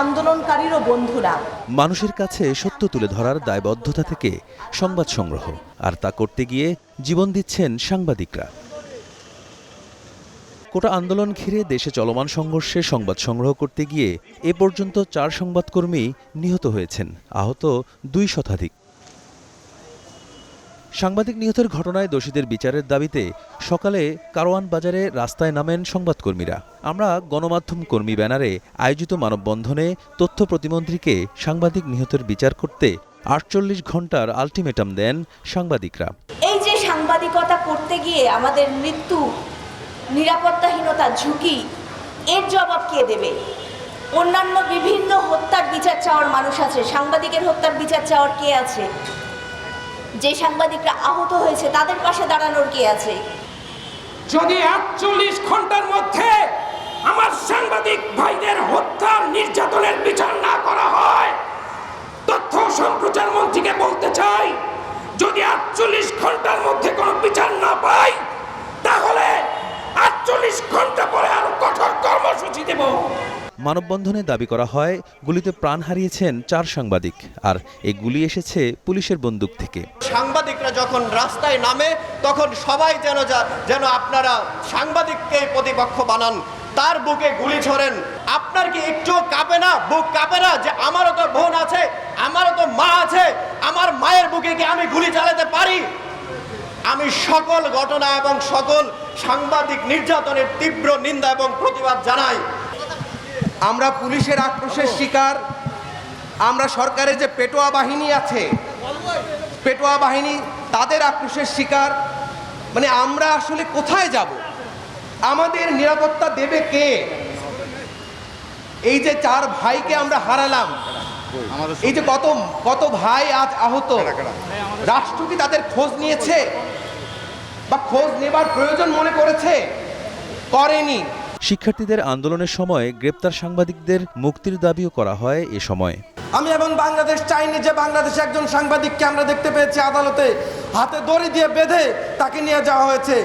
আন্দোলনকারীরও বন্ধুরা। মানুষের কাছে সত্য তুলে ধরার দায়বদ্ধতা থেকে সংবাদ সংগ্রহ, আর তা করতে গিয়ে জীবন দিচ্ছেন সাংবাদিকরা। কোটা আন্দোলন ঘিরে দেশে চলমান সংঘর্ষে সংবাদ সংগ্রহ করতে গিয়ে এ পর্যন্ত চার সংবাদকর্মী নিহত হয়েছেন। আহত দুই শতাধিক। সাংবাদিক নিহতের ঘটনায় দোষীদের বিচারের দাবিতে সকালে কারওয়ান বাজারে রাস্তায় নামেন সংবাদকর্মীরা। আমরা গণমাধ্যম কর্মী ব্যানারে আয়োজিত মানববন্ধনে তথ্য প্রতিমন্ত্রীকে সাংবাদিক নিহতের বিচার করতে আটচল্লিশ ঘণ্টার আলটিমেটাম দেন সাংবাদিকরা। এই যে সাংবাদিকতা করতে গিয়ে আমাদের মৃত্যু, নিরাপত্তাহীনতা, ঝুঁকি, এর জবাব কে দেবে? অন্যান্য বিভিন্ন হত্যার বিচার চাওয়ার মানুষ আছে। সাংবাদিকের হত্যার বিচার চাওয়ার কে আছে? যে সাংবাদিকরা আহত হয়েছে, তাদের পাশে দাঁড়ানোর কি আছে? যদি একচল্লিশ ঘণ্টার মধ্যে আমার সাংবাদিক ভাইদের হত্যার নির্যাতনের বিচার না করা হয়, তথ্য সম্প্রচার মন্ত্রীকে বলতে চাই, যদি আটচল্লিশ ঘণ্টার মধ্যে কোনো বিচার না পাই, তাহলে আটচল্লিশ ঘণ্টা দেব। মানববন্ধনে দাবি করা হয় গুলিতে প্রাণ হারিয়েছেন চার সাংবাদিক আর এই গুলি এসেছে পুলিশের বন্দুক থেকে। সাংবাদিকরা যখন রাস্তায় নামে তখন সবাই যেন যেন আপনারা সাংবাদিককে প্রতিপক্ষ বানান। তার বুকে গুলি ছড়েন। আপনার কি একটু কাঁপে না? বুক কাঁপে না যে আমারও তো বোন আছে আমারও তো মা আছে আমার মায়ের বুকে কি আমি গুলি চালাতে পারি? আমি সকল ঘটনা এবং সকল সাংবাদিক নির্যাতনের তীব্র নিন্দা এবং প্রতিবাদ জানাই। আমরা পুলিশের আক্রোশের শিকার। আমরা সরকারের যে পেটোয়া বাহিনী আছে, পেটোয়া বাহিনী তাদের আক্রোশের শিকার। মানে আমরা আসলে কোথায় যাব? আমাদের নিরাপত্তা দেবে কে? এই যে চার ভাইকে আমরা হারালাম, এই যে কত কত ভাই আজ আহত, রাষ্ট্র কি তাদের খোঁজ নিয়েছে? খোঁজ নেবার প্রয়োজন মনে করেছে? করেনি। শিক্ষার্থীদের আন্দোলনের সময় গ্রেপ্তার সাংবাদিকদের মুক্তির দাবিও করা হয় এ সময়। আমি এবং বাংলাদেশ চাইনি যে বাংলাদেশে একজন সাংবাদিককে আমরা দেখতে পেয়েছি আদালতে। হাতে দড়ি দিয়ে বেঁধে তাকে নিয়ে যাওয়া হয়েছে।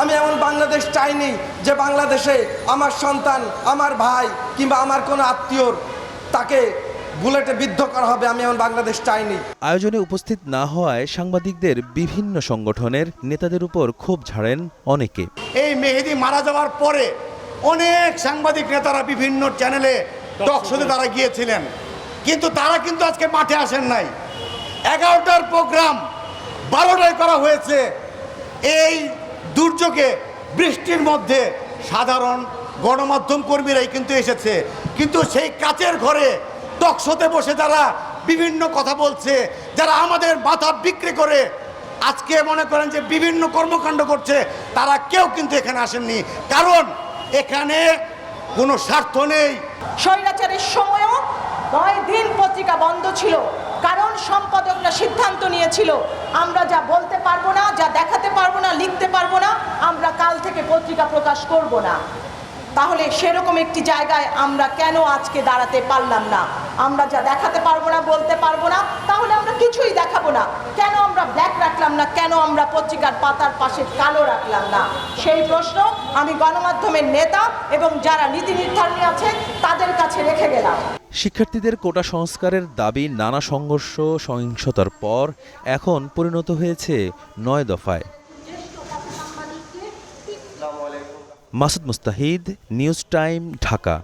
আমি এমন বাংলাদেশ চাইনি যে বাংলাদেশে আমার সন্তান আমার ভাই কিংবা আমার কোনো আত্মীয়র তাকে বুলেটে বিদ্ধ করা হবে আমি এমন বাংলাদেশ চাইনি। আয়োজনে উপস্থিত না হওয়ায় সাংবাদিকদের বিভিন্ন সংগঠনের নেতাদের উপর ক্ষোভ ঝাড়েন অনেকে। এই মেহেদি মারা যাওয়ার পরে অনেক সাংবাদিক নেতারা বিভিন্ন চ্যানেলে টক শোতে তারা গিয়েছিলেন। কিন্তু তারা কিন্তু আজকে মাঠে আসেন নাই। এগারোটার প্রোগ্রাম বারোটায় করা হয়েছে। এই দুর্যোগে বৃষ্টির মধ্যে সাধারণ গণমাধ্যম কর্মীরাই কিন্তু এসেছে। কিন্তু সেই কাচের ঘরে টক শোতে বসে যারা বিভিন্ন কথা বলছে, যারা আমাদের মাথা বিক্রি করে, আজকে মনে করেন যে বিভিন্ন কর্মকাণ্ড করছে, তারা কেউ কিন্তু এখানে আসেননি। কারণ এখানে কোনো স্বার্থ নেই। স্বৈরাচারের সময়ও নয় দিন পত্রিকা বন্ধ ছিল। কারণ সম্পাদকরা সিদ্ধান্ত নিয়েছিল, আমরা যা বলতে পারব না, যা দেখাতে পারব না, লিখতে পারব না, আমরা কাল থেকে পত্রিকা প্রকাশ করব না। তাহলে সেরকম একটি জায়গায় আমরা কেন আজকে দাঁড়াতে পারলাম না? আমরা যা দেখাতে পারব না, বলতে পারব না, তাহলে আমরা কিছুই দেখাবো না। কেন আমরা ব্ল্যাক রাখলাম না? কেন আমরা পত্রিকার পাতার পাশে কালো রাখলাম না? সেই প্রশ্ন আমি গণমাধ্যমের নেতা এবং যারা নীতি নির্ধারণী আছে, তাদের কাছে রেখে গেলাম। শিক্ষার্থীদের কোটা সংস্কারের দাবি, নানা সংঘর্ষ, সহিংসতার পর এখন পরিণত হয়েছে নয় দফায়। Masud Mustahid news time Dhaka